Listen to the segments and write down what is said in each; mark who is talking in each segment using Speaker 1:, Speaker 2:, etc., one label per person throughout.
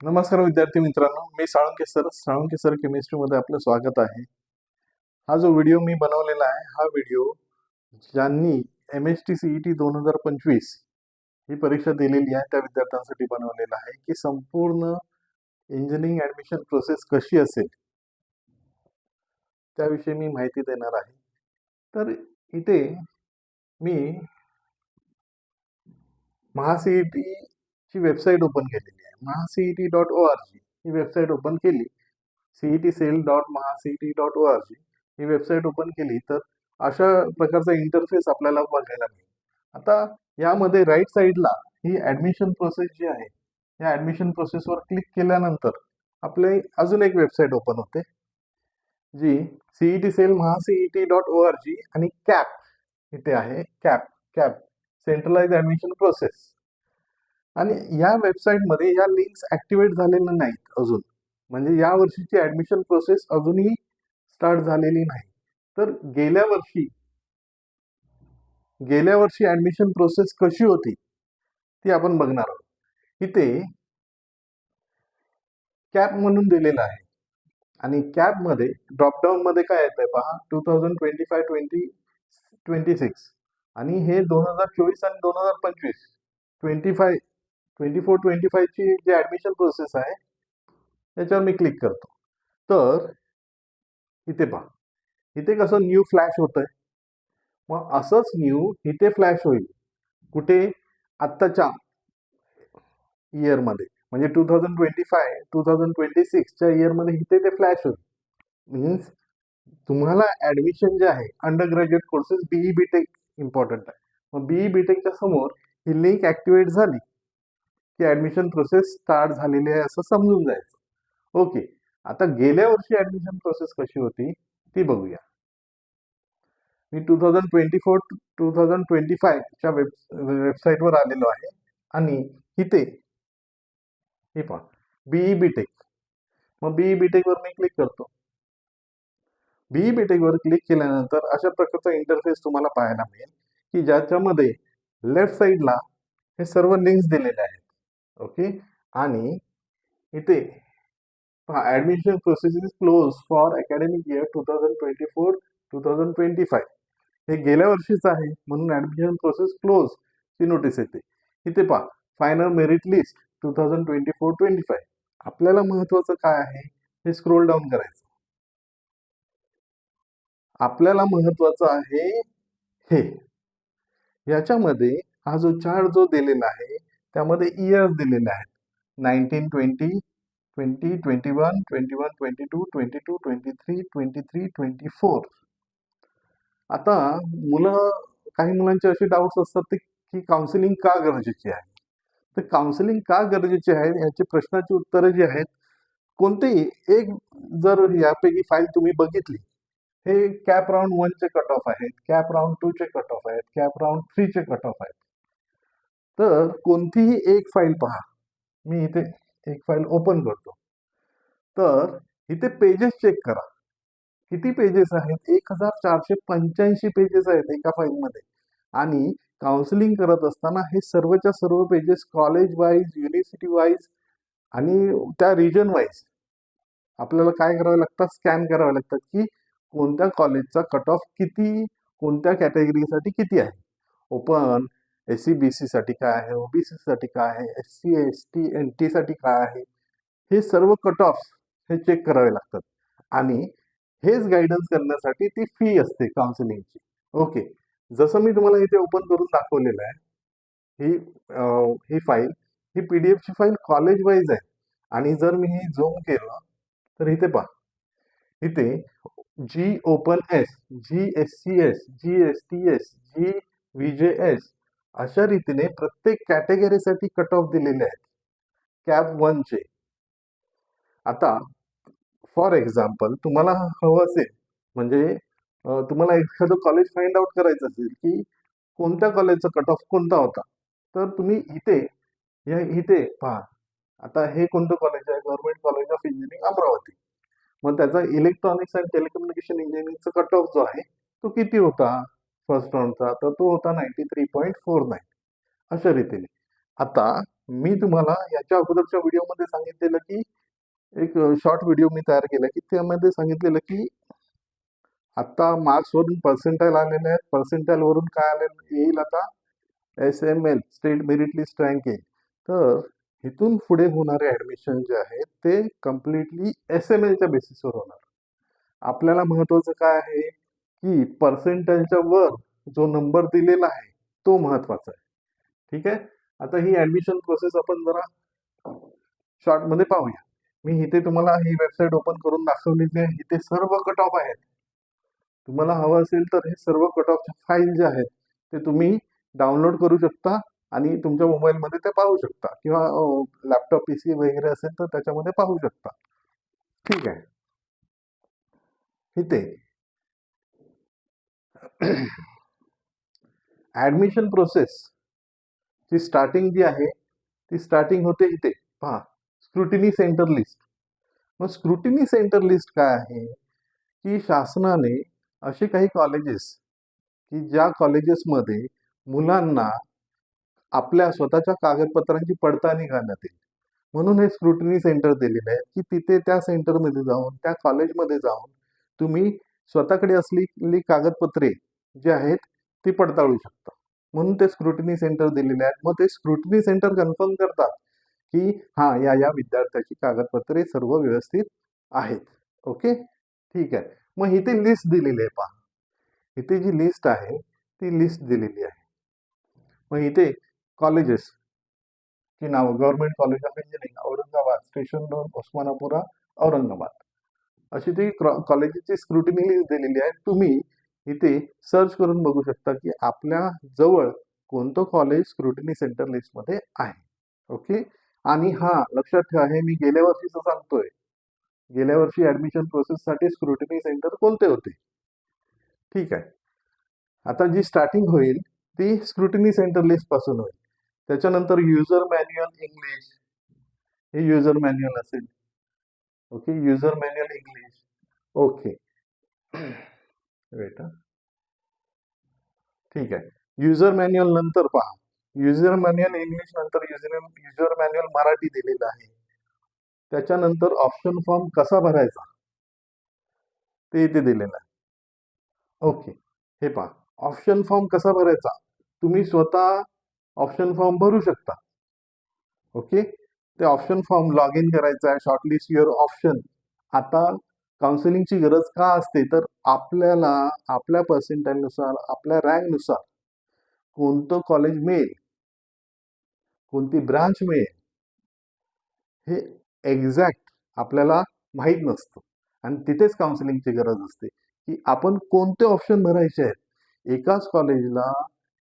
Speaker 1: नमस्कार विद्यार्थी मित्रांनो मी साळुंके सर साळुंके सर केमिस्ट्रीमध्ये आपलं स्वागत आहे. हा जो व्हिडिओ मी बनवलेला आहे हा व्हिडिओ ज्यांनी M S T C E T दोन हजार पंचवीस ही परीक्षा दिलेली आहे त्या विद्यार्थ्यांसाठी बनवलेला आहे की संपूर्ण इंजिनिअरिंग ॲडमिशन प्रोसेस कशी असेल त्याविषयी मी माहिती देणार आहे. तर इथे मी महासीईटीची वेबसाईट ओपन केलेली आहे. Maha CET dot O R G ही वेबसाईट ओपन केली. CET cell dot Maha CET dot O R G ही वेबसाईट ओपन केली. तर अशा प्रकारचा इंटरफेस आपल्याला बघायला मिळेल. आता यामध्ये राईट साईडला ही ॲडमिशन प्रोसेस जी आहे या ॲडमिशन प्रोसेसवर क्लिक केल्यानंतर आपले अजून एक वेबसाईट ओपन होते जी CET cell Maha CET dot O R G आणि कॅप इथे आहे. CAP CAP centralize admission process आणि या वेबसाईटमध्ये या लिंक्स ॲक्टिवेट झालेल्या नाहीत अजून. म्हणजे या वर्षीची ॲडमिशन प्रोसेस अजूनही स्टार्ट झालेली नाही. तर गेल्या वर्षी गेल्या वर्षी ॲडमिशन प्रोसेस कशी होती ती आपण बघणार आहोत. इथे कॅप म्हणून दिलेलं आहे. आणि कॅपमध्ये ड्रॉपडाऊनमध्ये काय येत आहे पहा two thousand twenty five twenty twenty six आणि हे दोन हजार चोवीस आणि दोन हजार पंचवीस twenty five twenty four twenty फायची जी ॲडमिशन प्रोसेस आहे त्याच्यावर मी क्लिक करतो. तर इथे पहा. इथे कसं न्यू फ्लॅश होतं आहे मग असंच न्यू इथे फ्लॅश होईल. कुठे? आत्ताच्या इयरमध्ये म्हणजे two thousand twenty five two thousand twenty सिक्सच्या इयरमध्ये इथे ते फ्लॅश होईल. मीन्स तुम्हाला ॲडमिशन जे आहे undergraduate courses BE B tech important आहे. मग बीई बी टेकच्या समोर ही लिंक ॲक्टिवेट झाली. की ॲडमिशन प्रोसेस स्टार्ट झालेली आहे असं समजून जायचं. ओके आता गेल्या वर्षी ॲडमिशन प्रोसेस कशी होती ती बघूया. मी two thousand twenty four two thousand twenty फायच्या web वेबसाईटवर आलेलो आहे आणि इथे हे पहा बीई बी टेक मग बीई बी टेकवर मी क्लिक करतो. बीई बी टेकवर क्लिक केल्यानंतर अशा प्रकारचा इंटरफेस तुम्हाला पाहायला मिळेल की ज्याच्यामध्ये लेफ्ट साईडला हे सर्व लिंक्स दिलेले आहेत. ओके? आणि इथे पहा admission process is close for academic year two thousand twenty four two thousand twenty five हे गेल्या वर्षीच आहे म्हणून ॲडमिशन प्रोसेस क्लोज ची नोटीस येते. इथे पहा final merit list two thousand twenty four twenty five आपल्याला महत्त्वाचं काय आहे? हे स्क्रोल डाऊन करायचं. आपल्याला महत्त्वाचं आहे हे. याच्यामध्ये हा जो चार्ट जो दिलेला आहे त्यामध्ये इयर्स दिलेले आहेत. Nineteen twenty twenty twenty one twenty one twenty two twenty two twenty three twenty three twenty four आता मुलं काही मुलांचे असे डाऊट्स असतात ते की काउन्सिलिंग का गरजेची आहे? तर काउन्सिलिंग का गरजेची आहे? याची प्रश्नाची उत्तरं जी आहेत कोणतेही एक जर यापैकी फाईल तुम्ही बघितली हे कॅप राऊंड वनचे कट ऑफ आहेत कॅप राऊंड टूचे कट ऑफ आहेत कॅप राऊंड थ्रीचे कट ऑफ आहेत. तर कोणतीही एक फाईल पहा. मी इथे एक फाईल ओपन करतो. तर इथे पेजेस चेक करा. किती पेजेस आहेत? एक हजार चारशे पंच्याऐंशी पेजेस आहेत एका फाईलमध्ये आणि काउन्सिलिंग करत असताना हे सर्वच्या सर्व pages college wise university wise आणि त्या रिजन वाईज आपल्याला काय करावं लागतात? स्कॅन करावे लागतात की कोणत्या कॉलेजचा कट ऑफ किती कोणत्या कॅटेगरीसाठी किती आहे? ओपन एस सी बी सीसाठी काय आहे? ओबीसी साठी काय आहे? S C S T N टीसाठी काय आहे? हे सर्व कट ऑफ हे चेक करावे लागतात. आणि हेच गायडन्स करण्यासाठी ती फी असते काउन्सिलिंगची ओके जसं मी तुम्हाला इथे ओपन करून दाखवलेलं आहे ही ही फाईल ही पी डी एफची फाईल कॉलेज वाईज आहे. आणि जर मी हे झूम केलं तर इथे पहा. इथे जी open S G S C S G S T S G V J S अशा रीतीने प्रत्येक कॅटेगरीसाठी कट ऑफ दिलेले आहेत. कॅब वनचे आता फॉर एक्झाम्पल तुम्हाला हवं असेल म्हणजे तुम्हाला एखादं कॉलेज फाइंड आउट करायचं असेल की कोणत्या कॉलेजचा कट ऑफ कोणता होता. तर तुम्ही इथे या इथे पहा. आता हे कोणतं कॉलेज आहे? Government college of engineering Amravati. मग त्याचा इलेक्ट्रॉनिक्स अँड टेलिकम्युनिकेशन इंजिनिअरिंगचा कट ऑफ जो आहे तो किती होता? फर्स्ट राऊंडचा तर तो होता ninety three point four nine अशा रीतीने. आता मी तुम्हाला याच्या अगोदरच्या व्हिडिओमध्ये सांगितलेलं की एक शॉर्ट व्हिडिओ मी तयार केला की त्यामध्ये सांगितलेलं की आत्ता मार्क्सवरून पर्सेंटाईल आलेले आहेत. पर्सेंटाईलवरून काय आलेलं येईल आता S M L state merit list ranking तर इथून पुढे होणारे ॲडमिशन जे आहेत ते कम्प्लिटली एस एम एलच्या बेसिसवर होणार. आपल्याला महत्त्वाचं काय आहे? की पर्सेंटेजच्या वर जो नंबर दिलेला आहे तो महत्त्वाचा आहे. ठीक आहे? आता ही ॲडमिशन प्रोसेस आपण जरा शॉर्टमध्ये पाहूया. मी इथे तुम्हाला ही वेबसाईट ओपन करून दाखवलेली आहे. इथे सर्व कट ऑफ आहेत. तुम्हाला हवं असेल तर हे सर्व कट ऑफच्या फाईल जे आहेत ते तुम्ही डाउनलोड करू शकता आणि तुमच्या मोबाईलमध्ये ते पाहू शकता. किंवा लॅपटॉप पी सी वगैरे असेल तर त्याच्यामध्ये पाहू शकता. ठीक आहे? इथे ॲडमिशन प्रोसेस ची स्टार्टिंग जी आहे ती स्टार्टिंग होते इथे. पहा स्क्रुटिनी सेंटर लिस्ट मग स्क्रुटिनी सेंटर लिस्ट काय आहे? की शासनाने असे काही कॉलेजेस की ज्या कॉलेजेसमध्ये मुलांना आपल्या स्वतःच्या कागदपत्रांची पडताळणी करण्यात येईल. म्हणून हे स्क्रुटिनी सेंटर दिलेलं आहे की तिथे त्या सेंटरमध्ये जाऊन त्या कॉलेजमध्ये जाऊन तुम्ही स्वतःकडे असलेली कागदपत्रे जे आहेत ती पडताळू शकता म्हणून ते स्क्रुटिनी सेंटर दिलेले आहेत. मग ते स्क्रुटिनी सेंटर कन्फर्म करतात की हां या या विद्यार्थ्याची कागदपत्रे सर्व व्यवस्थित आहेत. ओके? ठीक आहे. मग इथे लिस्ट दिलेली आहे पहा. इथे जी लिस्ट आहे ती लिस्ट दिलेली आहे. मग इथे कॉलेजेस ची नाव government college of engineering Aurangabad station road Osmanpura Aurangabad. अशी ती कॉलेजेसची स्क्रुटिनी लिस्ट दिलेली आहे. तुम्ही इथे सर्च करून बघू शकता की आपल्या जवळ कोणतं कॉलेज स्क्रुटिनी सेंटर लिस्टमध्ये आहे. ओके आणि हा लक्षात ठेवा हे मी गेल्या वर्षीचं सांगतोय. गेल्या वर्षी ऍडमिशन प्रोसेससाठी स्क्रुटिनी सेंटर कोणते होते? ठीक आहे. आता जी स्टार्टिंग होईल ती स्क्रुटिनी सेंटर लिस्टपासून होईल. त्याच्यानंतर युजर मॅन्युअल इंग्लिश हे युजर मॅन्युअल असेल. Okay user manual English okay wait ठीक आहे. युजर मॅन्युअल नंतर पहा. युजर मॅन्युअल इंग्लिश नंतर युजर युजर मॅन्युअल मराठी दिलेलं आहे. त्याच्यानंतर ऑप्शन फॉर्म कसा भरायचा? ते इथे दिलेलं आहे. ओके हे पहा. ऑप्शन फॉर्म कसा भरायचा? तुम्ही स्वतः ऑप्शन फॉर्म भरू शकता. ओके ते ऑप्शन फॉर्म लॉग इन करायचं आहे. शॉर्टलिस्ट युअर ऑप्शन आता काउन्सिलिंगची गरज का असते? तर आपल्याला आपल्या पर्सेंटाईलनुसार आपल्या रँकनुसार कोणतं कॉलेज मिळेल? कोणती ब्रांच मिळेल? हे एक्झॅक्ट आपल्याला माहीत नसतं. आणि तिथेच काउन्सिलिंगची गरज असते की आपण कोणते ऑप्शन भरायचे आहेत? एकाच कॉलेजला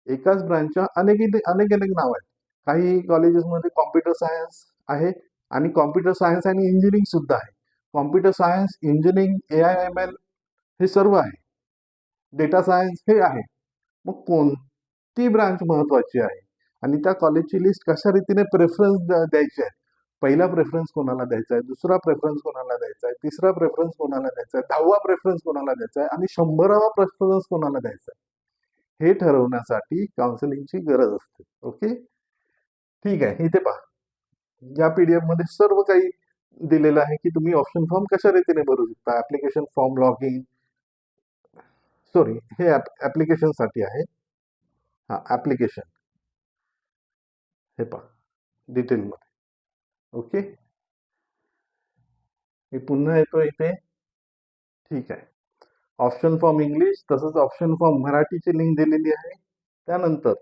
Speaker 1: एकाच ब्रांचच्या अनेक अनेक अनेक नाव आहेत. काही कॉलेजेसमध्ये कॉम्प्युटर सायन्स आहे आणि कॉम्प्युटर सायन्स आणि इंजिनिअरिंग सुद्धा आहे. Computer science engineering A I M L हे सर्व आहे. डेटा सायन्स हे आहे. मग कोणती ब्रांच महत्त्वाची आहे? आणि त्या कॉलेजची लिस्ट कशा रीतीने प्रेफरन्स द्यायची आहे? पहिला प्रेफरन्स कोणाला द्यायचा आहे? दुसरा प्रेफरन्स कोणाला द्यायचा आहे? तिसरा प्रेफरन्स कोणाला द्यायचा आहे? दहावा प्रेफरन्स कोणाला द्यायचा आहे? आणि शंभरावा प्रेफरन्स कोणाला द्यायचा आहे? हे ठरवण्यासाठी काउन्सिलिंगची गरज असते. ओके? ठीक आहे. इथे पहा. या पी डी एफमध्ये सर्व काही दिलेलं आहे की तुम्ही ऑप्शन फॉर्म कशा रीतीने भरू शकता? Application form log in sorry हे ॲप्लिकेशनसाठी आहे. हाँ ॲप्लिकेशन हे पहा डिटेलमध्ये ओके मी पुन्हा येतो इथे. ठीक आहे. ऑप्शन फॉर्म इंग्लिश तसंच ऑप्शन फॉर्म मराठीची लिंक दिलेली आहे. त्यानंतर,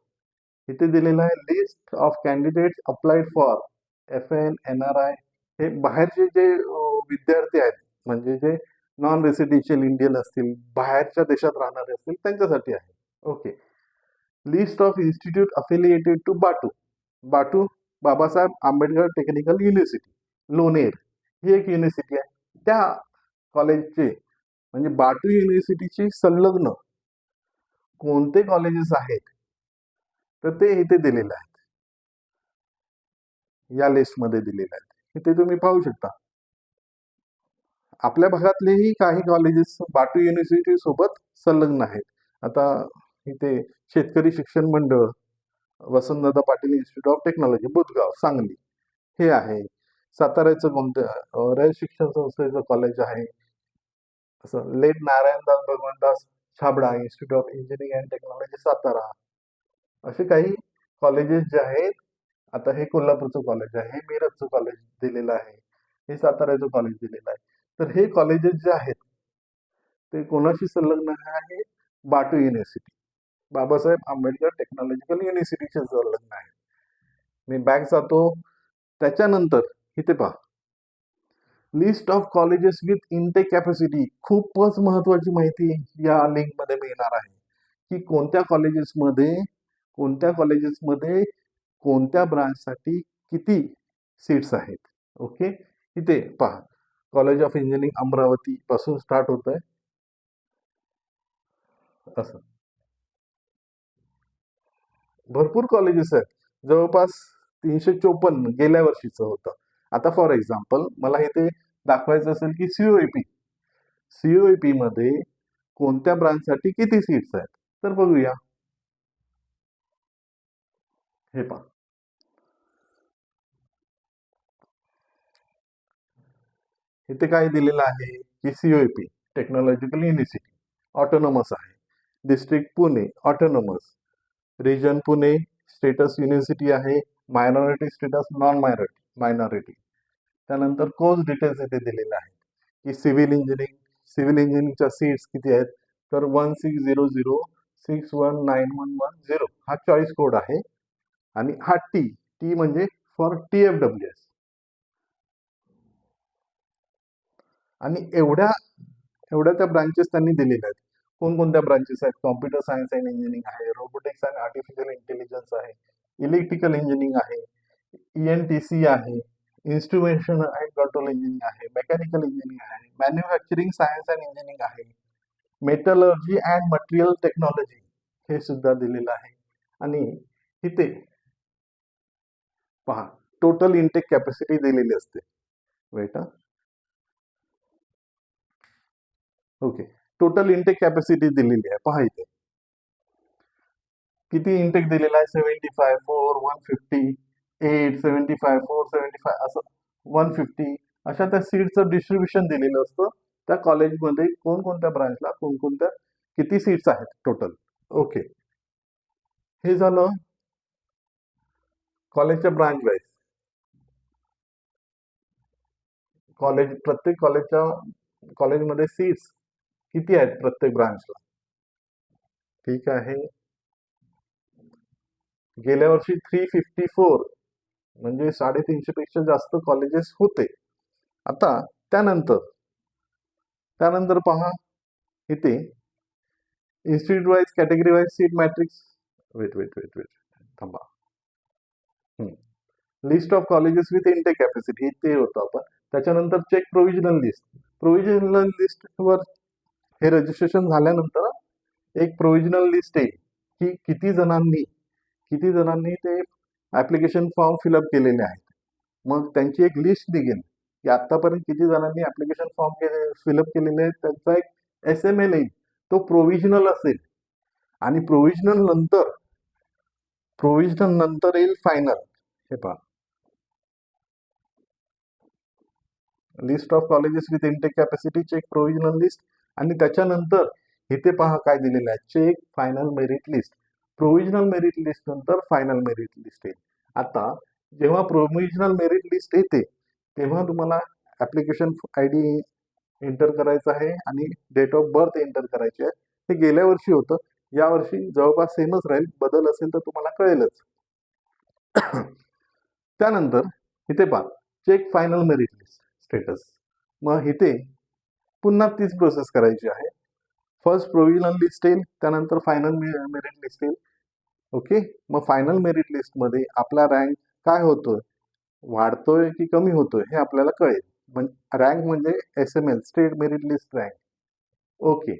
Speaker 1: इथे दिलेलं आहे list of candidates applied for F N N R I हे बाहेरचे जे विद्यार्थी आहेत म्हणजे जे नॉन रेसिडेन्शियल इंडियन असतील बाहेरच्या देशात राहणारे असतील त्यांच्यासाठी आहे. Okay. List of institute affiliated to BATU BATU Babasaheb Ambedkar technical university लोनेर ही एक युनिव्हर्सिटी आहे. त्या कॉलेजचे म्हणजे बाटू युनिव्हर्सिटीची संलग्न कोणते कॉलेजेस आहेत तर ते इथे दिलेले आहेत. या लिस्टमध्ये दिलेले आहेत. इथे तुम्ही पाहू शकता. आपल्या भागातलेही काही कॉलेजेस बाटू युनिव्हर्सिटी सोबत संलग्न आहेत. आता इथे Shetkari Shikshan Mandal Vasantdada Patil institute of technology Budhgaon Sangli हे आहे. साताऱ्याचं कोणतं रय शिक्षण संस्थेचं कॉलेज आहे. असं late Narayandas Bhagwandas Chhabra institute of engineering and technology Satara. असे काही कॉलेजेस जे आहेत आता हे कोल्हापूरचं कॉलेज आहे हे मिरजचं कॉलेज दिलेलं आहे हे साताऱ्याचं कॉलेज दिलेलं आहे. तर हे कॉलेजेस जे आहेत ते कोणाशी संलग्न आहे? बाटू युनिव्हर्सिटी बाबासाहेब आंबेडकर टेक्नॉलॉजिकल युनिव्हर्सिटीशी संलग्न आहे. मी बॅक जातो. त्याच्यानंतर इथे पहा. List of colleges with intake capacity खूपच महत्वाची माहिती या लिंकमध्ये मिळणार आहे. की कोणत्या कॉलेजेसमध्ये कोणत्या कॉलेजेसमध्ये कोणत्या ब्रांचसाठी किती सीट्स आहेत? ओके? इथे पहा. कॉलेज ऑफ इंजिनिअरिंग अमरावती पासून स्टार्ट होत आहे असं. भरपूर कॉलेजेस आहेत. जवळपास तीनशे चोपन्न गेल्या वर्षीचं होतं. आता फॉर एक्झाम्पल मला इथे दाखवायचं असेल की सीओईपी सीओईपी मध्ये कोणत्या ब्रांचसाठी किती सीट्स आहेत? तर बघूया. हे पहा. इथे काय दिलेलं आहे? की पी टेक्नॉलॉजिकल युनिव्हर्सिटी ऑटोनॉमस आहे. District Pune autonomous region Pune status university आहे. Minority status non minority minority त्यानंतर कोर्स डिटेल्स इथे दिलेले आहेत. की सिव्हिल इंजिनिअरिंग सिव्हिल इंजिनिअरिंगच्या सीट्स किती आहेत? तर one six zero zero six one nine one one zero हा चॉईस कोड आहे. आणि हा टी टी म्हणजे for T F W S आणि एवढ्या एवढ्या त्या ब्रांचेस त्यांनी दिलेल्या आहेत. कोणकोणत्या ब्रांचेस आहेत? कॉम्प्युटर सायन्स अँड इंजिनिअरिंग आहे रोबोटिक्स अँड आर्टिफिशियल इंटेलिजन्स आहे इलेक्ट्रिकल इंजिनिअरिंग आहे ई एन टी सी आहे इन्स्ट्रुमेंटेशन अँड कंट्रोल इंजिनिअरिंग आहे मेकॅनिकल इंजिनिअरिंग आहे मॅन्युफॅक्चरिंग सायन्स अँड इंजिनिअरिंग आहे मेटलर्जी अँड मटेरियल टेक्नॉलॉजी हे सुद्धा दिलेलं आहे. आणि इथे पहा टोटल इंटेक कॅपॅसिटी दिलेली असते. Wait okay total intake capacity दिलेली आहे. पहा इथे. किती इंटेक दिलेला आहे? Seventy five four one fifty eight seventy five four seventy five असं वन फिफ्टी अशा त्या सीटचं डिस्ट्रीब्युशन दिलेलं असतं. त्या कॉलेजमध्ये कोणकोणत्या ब्रांचला कोणकोणत्या किती सीट्स आहेत टोटल ओके हे झालं कॉलेजच्या ब्रांच वाईज कॉलेज प्रत्येक कॉलेजच्या कॉलेजमध्ये सीट्स किती आहेत प्रत्येक ब्रांचला ठीक आहे. गेल्या वर्षी थ्री फिफ्टी फोर म्हणजे साडेतीनशे पेक्षा जास्त कॉलेजेस होते. आता त्यानंतर त्यानंतर पहा इथे institute wise category wise seat matrix wait wait wait wait थांबा list of colleges with intake capacity ते होतं आपण. त्याच्यानंतर चेक प्रोव्हिजनल लिस्ट प्रोव्हिजनल लिस्टवर हे रजिस्ट्रेशन झाल्यानंतर एक प्रोव्हिजनल लिस्ट आहे की किती जणांनी किती जणांनी ते ॲप्लिकेशन फॉर्म फिलअप केलेले आहेत. मग त्यांची एक लिस्ट निघेल की आत्तापर्यंत किती जणांनी ॲप्लिकेशन फॉर्म केले फिलअप केलेले आहेत. त्यांचा एक एस एम एल येईल तो प्रोव्हिजनल असेल. आणि प्रोव्हिजनल नंतर प्रोव्हिजनल नंतर येईल फायनल हे पहा. List of colleges with intake capacity check provisional list आणि त्याच्यानंतर इथे पहा काय दिलेलं आहे. Check final merit list provisional merit list नंतर फायनल मेरिट लिस्ट येईल. आता जेव्हा प्रोव्हिजनल मेरिट लिस्ट येते तेव्हा तुम्हाला ॲप्लिकेशन आय डी एंटर करायचं आहे आणि डेट ऑफ बर्थ एंटर करायची आहे. हे गेल्या वर्षी होतं. यावर्षी जवळपास सेमच राहील. बदल असेल तर तुम्हाला कळेलच. त्यानंतर इथे पहा. Check final merit list status मग इथे पुन्हा तीच प्रोसेस करायची आहे. फर्स्ट प्रोव्हिजनल लिस्ट येईल त्यानंतर फायनल मेरिट लिस्ट येईल. ओके मग फायनल मेरिट लिस्टमध्ये आपला रँक काय होतोय? वाढतोय की कमी होतोय? हे आपल्याला कळेल. रँक म्हणजे S M L state merit list rank okay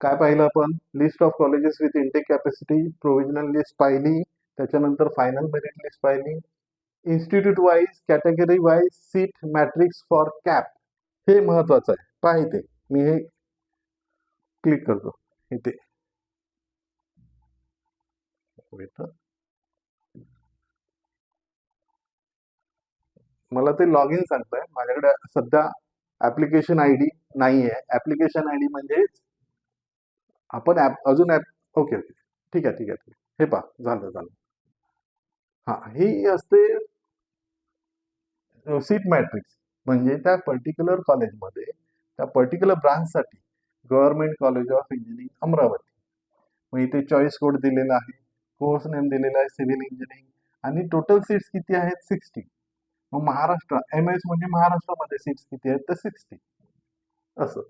Speaker 1: काय पाहिलं आपण? List of colleges with intake capacity provisional list पाहिली त्याच्यानंतर फायनल मेरिट लिस्ट पाहिली. Institute wise category wise seat matrix for CAP हे महत्वाचं आहे. पाहिजे मी हे क्लिक करतो. इथे. मला ते लॉग इन सांगताय. माझ्याकडे सध्या ऍप्लिकेशन आय डी नाही आहे ऍप्लिकेशन आय डी म्हणजे आपण ऍप अजून ऍप ओके ओके ठीक आहे ठीक आहे ठीक आहे. हे पहा झालं झालं. हा ही असते सीट मॅट्रिक्स म्हणजे त्या पर्टिक्युलर कॉलेजमध्ये त्या particular ब्रांचसाठी government college of engineering Amravati. मग इथे चॉईस कोड दिलेला आहे कोर्स नेम दिलेला आहे सिव्हिल इंजिनिअरिंग आणि टोटल सीट्स किती आहेत? सिक्स्टी मग महाराष्ट्र एम एस म्हणजे महाराष्ट्रामध्ये सीट्स किती आहेत? तर सिक्स्टी असं.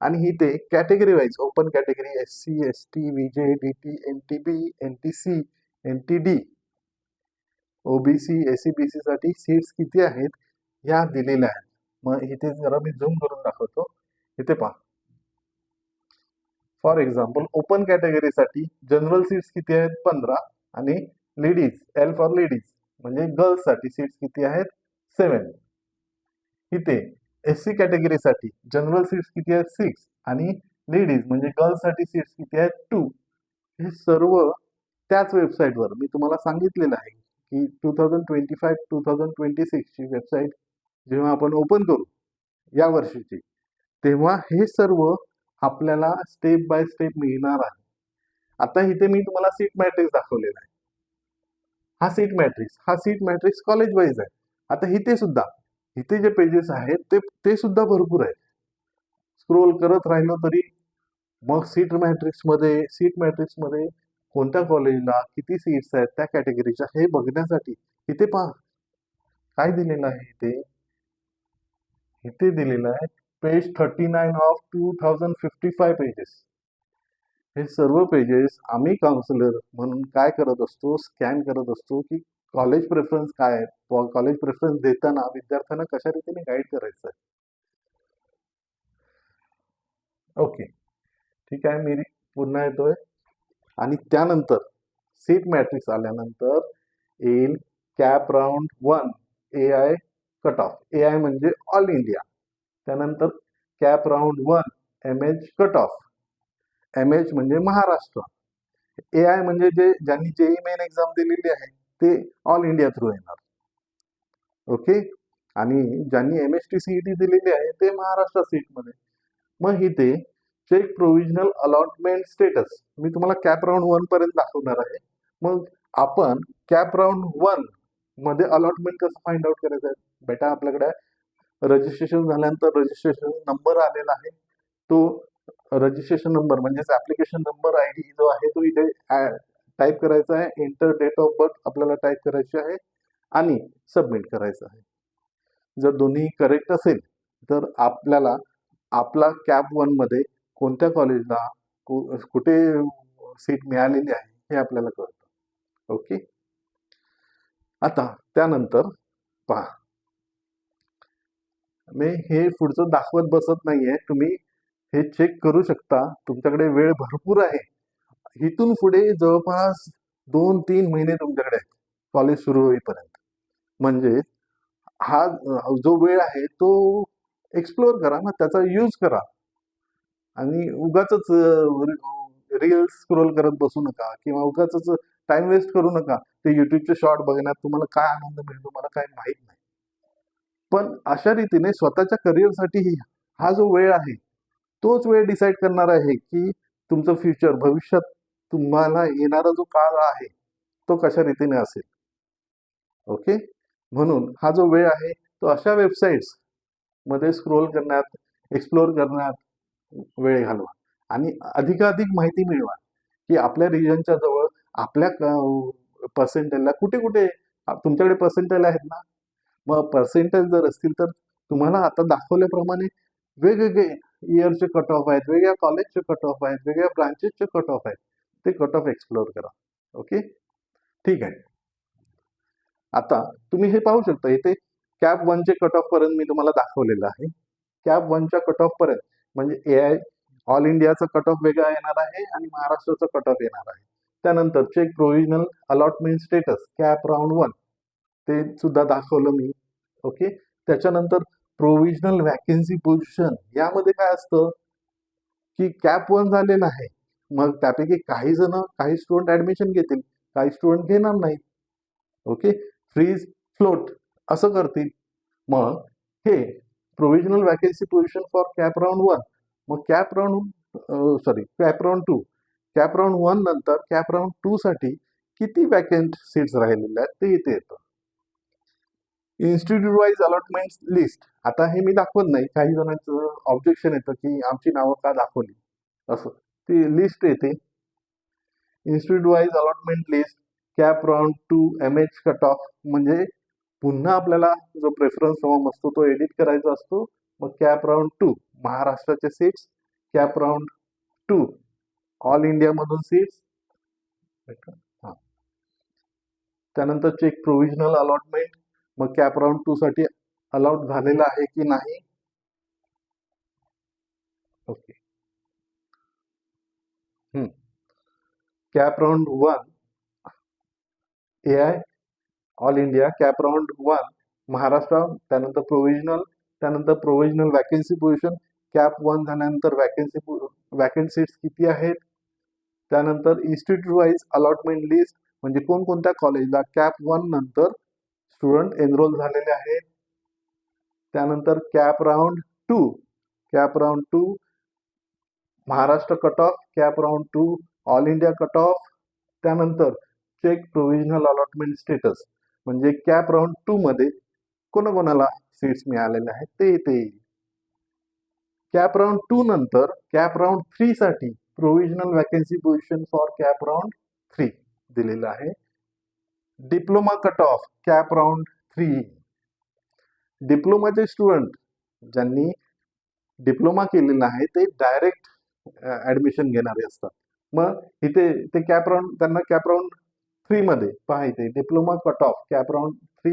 Speaker 1: आणि ही ते category wise open category S C S T VJ D T N T B N T C N T D OBC S C B C साठी सीट्स किती आहेत या दिलेल्या आहेत. मग इथे जरा मी झूम करून दाखवतो. इथे पहा. फॉर एक्झाम्पल ओपन कॅटेगरीसाठी जनरल सीट्स किती आहेत पंधरा. आणि लेडीज एल फॉर लेडीज म्हणजे गर्ल्ससाठी सीट्स किती आहेत सेवन इथे एस सी कॅटेगरीसाठी जनरल सीट्स किती आहेत सिक्स आणि लेडीज म्हणजे गर्ल्ससाठी सीट्स किती आहेत टू हे सर्व त्याच वेबसाईटवर मी तुम्हाला सांगितलेलं आहे. की two thousand twenty five two thousand twenty सिक्सची website जेव्हा आपण ओपन करू या वर्षीची तेव्हा हे सर्व आपल्याला स्टेप बाय स्टेप मिळणार आहे. आता इथे मी तुम्हाला सीट मॅट्रिक्स दाखवलेला आहे. हा सीट मॅट्रिक्स हा सीट मॅट्रिक्स कॉलेज वाईज आहे. आता इथे सुद्धा इथे जे पेजेस आहेत ते ते सुद्धा भरपूर आहेत. स्क्रोल करत राहिलो तरी मग सीट मॅट्रिक्समध्ये सीट मॅट्रिक्समध्ये कोणत्या कॉलेजला किती सीट्स आहेत त्या कॅटेगरीच्या हे बघण्यासाठी इथे पहा. काय दिलेलं आहे इथे? इथे दिलेलं आहे page thirty nine of two thousand fifty five pages हे सर्व पेजेस आम्ही काउन्सिलर म्हणून काय करत असतो स्कॅन करत असतो की कॉलेज प्रेफरन्स काय आहे? कॉलेज प्रेफरन्स देताना विद्यार्थ्यांना कशा रीतीने गाईड करायचं आहे? ओके ठीक आहे मी पुन्हा येतोय. आणि त्यानंतर सीट मॅट्रिक्स आल्यानंतर येईल CAP round one A I cut off A I म्हणजे ऑल इंडिया त्यानंतर CAP round one M H cut off M H म्हणजे महाराष्ट्र. ए आय म्हणजे जे ज्यांनी जेई मेन एक्झाम दिलेली आहे ते ऑल इंडिया थ्रू येणार. ओके आणि ज्यांनी एम एस टी सीईटी दिलेली आहे ते महाराष्ट्र सीटमध्ये मग इथे चेक प्रोव्हिजनल अलॉटमेंट स्टेटस मी तुम्हाला कॅप राऊंड वन पर्यंत दाखवणार आहे. मग आपण कॅप राऊंड वनमध्ये अलॉटमेंट कसं फाइंड आउट करायचं आहे? बेटा आपल्याकडे रजिस्ट्रेशन झाल्यानंतर रजिस्ट्रेशन नंबर आलेला आहे. तो रजिस्ट्रेशन नंबर म्हणजेच ऍप्लिकेशन नंबर आय डी जो आहे तो इथे टाईप करायचा आहे. एंटर डेट ऑफ बर्थ आपल्याला टाईप करायची आहे आणि सबमिट करायचं आहे. जर दोन्ही करेक्ट असेल तर आपल्याला आपला कॅप वनमध्ये कोणत्या कॉलेजला कुठे सीट मिळालेली आहे हे आपल्याला कळतं. ओके? आता त्यानंतर पहा. मी हे पुढचं दाखवत बसत नाहीये. तुम्ही हे चेक करू शकता. तुमच्याकडे वेळ भरपूर आहे. इथून पुढे जवळपास दोन तीन महिने तुमच्याकडे आहेत. कॉलेज सुरू होईपर्यंत. म्हणजे हा जो वेळ आहे तो एक्सप्लोअर करा. ना त्याचा यूज करा. आणि उगाच रील्स स्क्रोल करत बसू नका किंवा उगाच टाइम वेस्ट करू नका. ते युट्यूबचे शॉर्ट बघण्यात तुम्हाला काय आनंद मिळतो मला काय माहीत नाही. पण अशा रीतीने स्वतःच्या करिअरसाठी हा जो वेळ आहे तोच वेळ डिसाईड करणार आहे की तुमचं फ्युचर भविष्यात तुम्हाला येणारा जो काळ आहे तो कशा रीतीने असेल. ओके? म्हणून हा जो वेळ आहे तो अशा वेबसाईट्समध्ये स्क्रोल करण्यात एक्सप्लोअर करण्यात वेळ घालवा. आणि अधिकाधिक माहिती मिळवा की आपल्या रिजनच्या जवळ आपल्या पर्सेंटेजला कुठे कुठे तुमच्याकडे पर्सेंटेज आहेत ना? मग पर्सेंटेज जर असतील तर तुम्हाला आता दाखवल्याप्रमाणे वेगवेगळे इयरचे कट ऑफ आहेत वेगळ्या कॉलेजचे कट ऑफ आहेत वेगळ्या ब्रांचेसचे कट ऑफ आहेत. ते कट ऑफ एक्सप्लोअर करा. ओके ठीक आहे. आता तुम्ही हे पाहू शकता इथे कॅप वनचे कट ऑफ पर्यंत मी तुम्हाला दाखवलेलं आहे. कॅप वनच्या कट ऑफ पर्यंत म्हणजे ए आय ऑल इंडियाचं कट ऑफ वेगळा येणार आहे आणि महाराष्ट्राचं कट ऑफ येणार आहे. त्यानंतर check provisional allotment status cap round one ते सुद्धा दाखवलं मी. ओके त्याच्यानंतर प्रोव्हिजनल व्हॅकेन्सी पोझिशन यामध्ये काय असतं? की कॅप वन झालेलं आहे. मग त्यापैकी काही जण काही स्टुडंट ऍडमिशन घेतील काही स्टुडंट घेणार नाही ओके फ्रीज फ्लोट असं करतील. मग हे provisional vacancy position for CAP round one मग CAP round sorry CAP round two CAP round one नंतर कॅप राऊंड टू साठी किती वॅकेंट सीट्स राहिलेल्या आहेत ते इथे येतं. इन्स्टिट्यूट वाईज अलॉटमेंट लिस्ट आता हे मी दाखवत नाही. काही जणांचं ऑब्जेक्शन येतं की आमची नावं का दाखवली? असं. ती लिस्ट येते. Institute wise allotment list CAP round two M H cut off म्हणजे पुन्हा आपल्याला जो प्रेफरन्स फॉर्म असतो तो एडिट करायचा असतो. मग कॅप राऊंड टू महाराष्ट्राचे seats CAP round two all इंडियामधून seats हां. त्यानंतर चेक प्रोव्हिजनल अलॉटमेंट मग कॅप राऊंड टू साठी अलॉट झालेला आहे की नाही? Okay CAP round one A I all India CAP round one Maharashtra त्यानंतर प्रोव्हिजनल त्यानंतर पोझिशन कॅप वन झाल्यानंतर वॅकन्सी वॅकंट सीट्स किती आहेत? अलॉटमेंट लिस्ट कोणकोणत्या कॉलेजला कॅप वन नंतर student enrol CAP round two CAP round two Maharashtra cut off CAP round two all India cut off check provisional allotment status म्हणजे cap round two मध्ये कोणाकोणाला seats मिळालेल्या आहेत ते येते येईल. कॅप राऊंड टू नंतर कॅप राऊंड थ्री साठी provisional vacancy position for CAP round three दिलेलं आहे. Diploma cut off CAP round three डिप्लोमाचे student ज्यांनी डिप्लोमा केलेला आहे ते डायरेक्ट ऍडमिशन घेणारे असतात. मग इथे ते कॅप राऊंड त्यांना कॅप राऊंड थ्री मध्ये पहा इथे diploma cut off CAP round three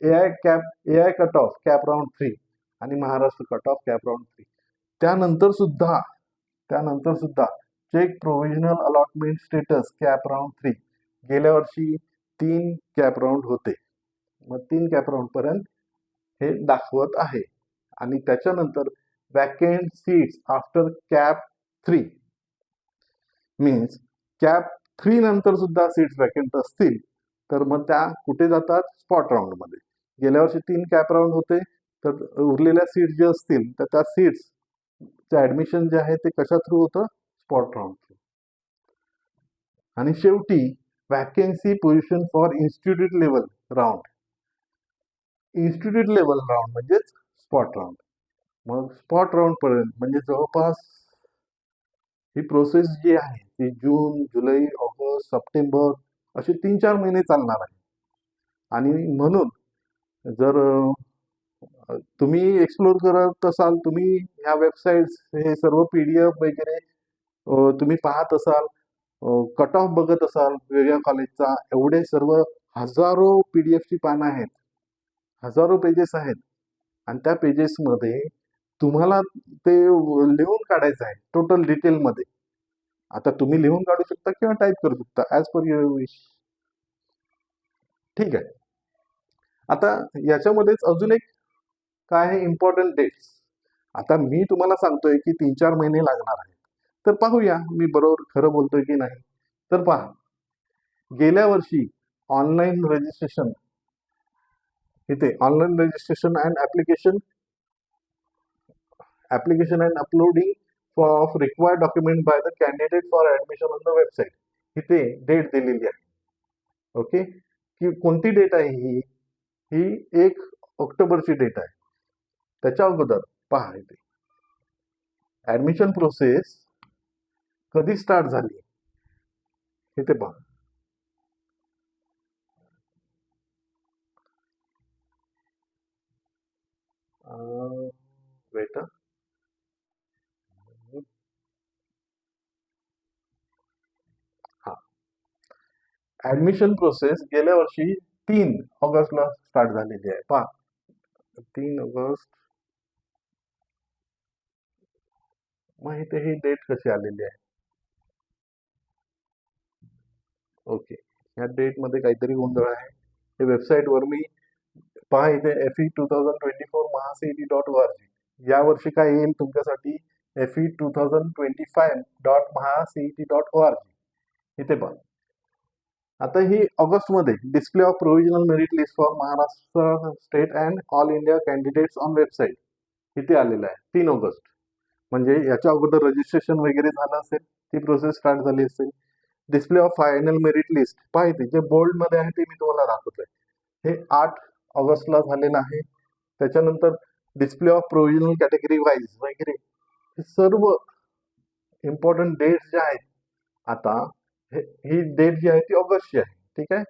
Speaker 1: A I CAP A I cut off CAP round three आणि Maharashtra cut off CAP round three. त्यानंतर सुद्धा त्यानंतर सुद्धा check provisional allotment status CAP round three गेल्या वर्षी तीन कॅप राऊंड होते. मग तीन कॅप राऊंड पर्यंत हे दाखवत आहे. आणि त्याच्यानंतर vacant seats after CAP three means CAP three नंतर सुद्धा सीट्स वॅकेंट असतील तर मग त्या कुठे जातात? स्पॉट राऊंडमध्ये. गेल्या वर्षी तीन कॅप राऊंड होते तर उरलेल्या सीट जे असतील तर त्या सीट्स ऍडमिशन जे आहे ते कशा थ्रू होतं? स्पॉट राऊंड थ्रू आणि शेवटी vacancy position for institute level round institute level round म्हणजेच स्पॉट राऊंड मग स्पॉट राऊंडपर्यंत म्हणजे जवळपास ही प्रोसेस जी आहे ती जून जुलै ऑगस्ट सप्टेंबर असे तीन चार महिने चालणार आहे. आणि म्हणून जर तुम्ही एक्सप्लोर करत असाल तुम्ही ह्या वेबसाईट्स हे सर्व पी डी एफ वगैरे तुम्ही पाहत असाल कट ऑफ बघत असाल वेगळ्या कॉलेजचा एवढे सर्व हजारो पी डी एफची पानं आहेत. हजारो पेजेस आहेत. आणि त्या पेजेसमध्ये तुम्हाला ते लिहून काढायचं आहे टोटल डिटेलमध्ये आता तुम्ही लिहून काढू शकता किंवा टाईप करू शकता ॲज पर युअर विश ठीक आहे. आता याच्यामध्येच अजून एक काय आहे? इम्पॉर्टंट डेट्स आता मी तुम्हाला सांगतोय की तीन चार महिने लागणार आहेत. तर पाहूया मी बरोबर खरं बोलतोय की नाही. तर पहा गेल्या वर्षी ऑनलाईन रजिस्ट्रेशन इथे online registration and application application and uploading of required document by the candidate for admission on the website इथे डेट दिलेली आहे. ओके की कोणती डेट आहे ही? ही एक ऑक्टोबरची डेट आहे. त्याच्या अगोदर पहा इथे. ऍडमिशन प्रोसेस कधी स्टार्ट झाली? इथे पहा. वेट ऍडमिशन प्रोसेस गेल्या वर्षी तीन ऑगस्टला स्टार्ट झालेली आहे. पहा. तीन ऑगस्ट. माहिती ही डेट कशी आलेली आहे? ओके या डेटमध्ये काहीतरी गोंधळ आहे. हे वेबसाईटवर मी पहा इथे F E two thousand twenty four MahaCET dot O R G या वर्षी काय येईल तुमच्यासाठी? F E two thousand twenty five dot MahaCET dot O R G इथे पहा. आता ही ऑगस्टमध्ये display of provisional merit list for Maharashtra state and all India candidates on website इथे आलेलं आहे तीन ऑगस्ट. म्हणजे याच्या अगोदर रजिस्ट्रेशन वगैरे झालं असेल ती प्रोसेस स्टार्ट झाली असेल. Display of final merit list पाहिजे जे बोल्डमध्ये आहे ते मी तुम्हाला दाखवतोय. हे आठ ऑगस्टला झालेलं आहे. त्याच्यानंतर display of provisional category wise वगैरे हे सर्व इम्पॉर्टंट डेट्स जे आहेत आता हे ही डेट जी आहे ती ऑगस्टची आहे. ठीक आहे?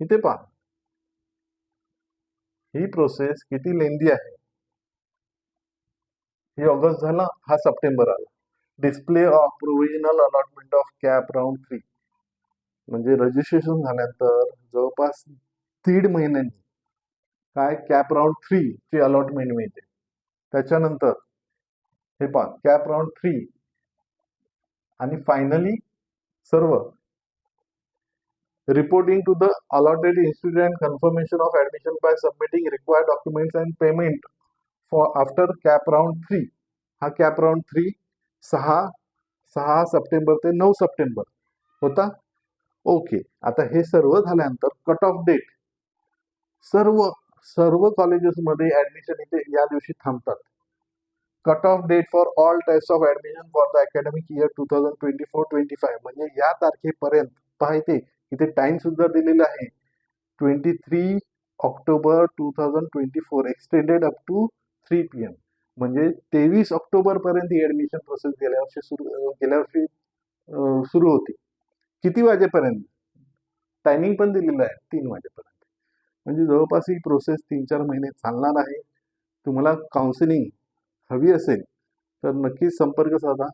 Speaker 1: इथे पहा. ही प्रोसेस किती लेंदी आहे? ही ऑगस्ट झाला हा सप्टेंबर आला. Display of provisional allotment of CAP round three म्हणजे रजिस्ट्रेशन झाल्यानंतर जवळपास दीड महिन्यांनी काय कॅप राऊंड थ्री ची अलॉटमेंट मिळते. त्याच्यानंतर हे पहा कॅप राऊंड थ्री आणि फायनली सर्व. Reporting to the allotted institute and confirmation of admission by submitting required documents and payment for after CAP round three हा कॅप राऊंड थ्री सहा सहा सप्टेंबर ते नऊ सप्टेंबर होता. ओके आता हे सर्व झाल्यानंतर कट ऑफ डेट सर्व सर्व कॉलेजेसमध्ये ऍडमिशन इथे या दिवशी थांबतात. Cut off date for all types of admission for the academic year two thousand twenty four twenty five म्हणजे या तारखेपर्यंत पाहिजे इथे टाइम सुद्धा दिलेला आहे. Twenty three October two thousand twenty four extended up to three P M म्हणजे तेवीस ऑक्टोबर पर्यंत ही ऍडमिशन प्रोसेस गेल्या वर्षी सुरू गेल्या वर्षी सुरू होती. किती वाजेपर्यंत? टायमिंग पण दिलेलं आहे तीन वाजेपर्यंत. म्हणजे जवळपास ही प्रोसेस तीन चार महिने चालणार आहे. तुम्हाला काउन्सिलिंग हवी असेल तर नक्कीच संपर्क साधा.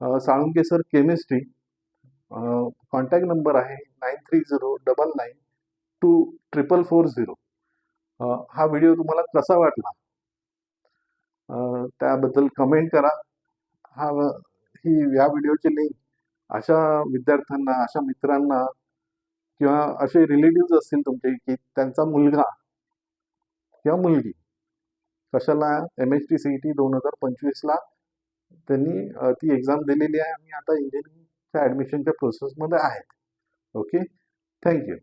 Speaker 1: Salunke sir chemistry contact number आहे nine three zero double nine two triple four zero. हा व्हिडिओ तुम्हाला कसा वाटला? त्याबद्दल कमेंट करा. हा ही या व्हिडिओची लिंक अशा विद्यार्थ्यांना अशा मित्रांना किंवा असे रिलेटिव्ह असतील तुमचे की त्यांचा मुलगा किंवा मुलगी कशाला M H T C E T दोन हजार पंचवीसला त्यांनी ती एक्झाम दिलेली आहे आणि आता इंजिनिअरिंगच्या ॲडमिशनच्या प्रोसेसमध्ये आहेत. Okay thank you